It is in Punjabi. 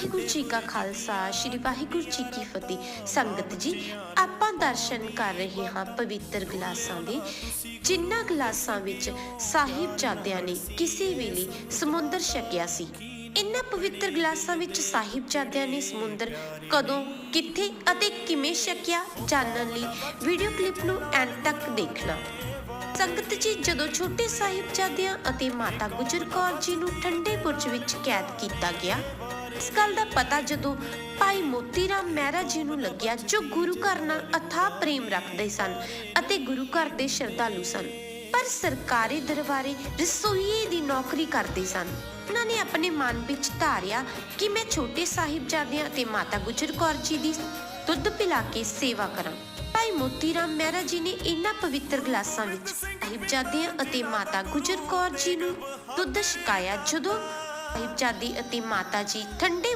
ਵਾਹਿਗੁਰੂ ਜੀ ਕਾ ਖਾਲਸਾ, ਸ੍ਰੀ ਵਾਹਿਗੁਰੂ ਜੀ ਕੀ ਫਤਿਹ। ਸੰਗਤ ਜੀ, ਆਪਾਂ ਦਰਸ਼ਨ ਕਰ ਰਹੇ ਹਾਂ ਪਵਿੱਤਰ ਗਲਾਸਾਂ ਦੇ, ਜਿਨ੍ਹਾਂ ਗਲਾਸਾਂ ਵਿੱਚ ਸਾਹਿਬਜ਼ਾਦਿਆਂ ਨੇ ਕਿਸੇ ਵੇਲੇ ਸਮੁੰਦਰ ਛਕਿਆ ਸੀ। ਇਨ੍ਹਾਂ ਪਵਿੱਤਰ ਗਲਾਸਾਂ ਵਿੱਚ ਸਾਹਿਬਜ਼ਾਦਿਆਂ ਨੇ ਸਮੁੰਦਰ ਕਦੋਂ, ਕਿੱਥੇ ਅਤੇ ਕਿਵੇਂ ਛਕਿਆ, ਜਾਣਨ ਲਈ ਵੀਡੀਓ ਕਲਿੱਪ ਨੂੰ ਐਂਡ ਤੱਕ ਦੇਖਣਾ। ਸੰਗਤ ਜੀ, ਜਦੋਂ ਛੋਟੇ ਸਾਹਿਬਜ਼ਾਦਿਆਂ ਅਤੇ ਮਾਤਾ ਗੁਜਰ ਕੌਰ ਜੀ ਨੂੰ ਠੰਡੇ ਬੁਰਜ ਵਿੱਚ ਕੈਦ ਕੀਤਾ ਗਿਆ ਇਸ ਗੱਲ ਦਾ ਪਤਾ ਜਦੋਂ ਭਾਈ ਮੋਤੀ ਰਾਮ ਮਹਿਰਾ ਜੀ ਨੂੰ ਲੱਗਿਆ ਜੋ ਗੁਰੂ ਘਰ ਨਾਲ ਅਥਾਹ ਪ੍ਰੇਮ ਰੱਖਦੇ ਸਨ ਅਤੇ ਗੁਰੂ ਘਰ ਦੇ ਸ਼ਰਧਾਲੂ ਸਨ। ਪਰ ਸਰਕਾਰੀ ਦਰਬਾਰੇ ਰਸੋਈਏ ਦੀ ਨੌਕਰੀ ਕਰਦੇ ਸਨ। ਉਹਨਾਂ ਨੇ ਆਪਣੇ ਮਨ ਵਿੱਚ ਧਾਰਿਆ ਕਿ ਮੈਂ ਛੋਟੇ ਸਾਹਿਬਜ਼ਾਦਿਆਂ ਅਤੇ ਮਾਤਾ ਗੁਜਰ ਕੌਰ ਜੀ ਦੀ ਦੁੱਧ ਪਿਲਾ ਕੇ ਸੇਵਾ ਕਰਾਂ। ਭਾਈ ਮੋਤੀ ਰਾਮ ਮਹਿਰਾ ਜੀ ਨੇ ਇਹਨਾਂ ਪਵਿੱਤਰ ਗਲਾਸਾਂ ਵਿੱਚ ਸਾਹਿਬਜ਼ਾਦਿਆਂ ਅਤੇ ਮਾਤਾ ਗੁਜਰ ਕੌਰ ਜੀ ਨੂੰ ਦੁੱਧ ਛਕਾਇਆ ਜਦੋਂ ਸਾਹਿਬਜ਼ਾਦੀ ਅਤੇ ਮਾਤਾ ਜੀ ਠੰਡੇ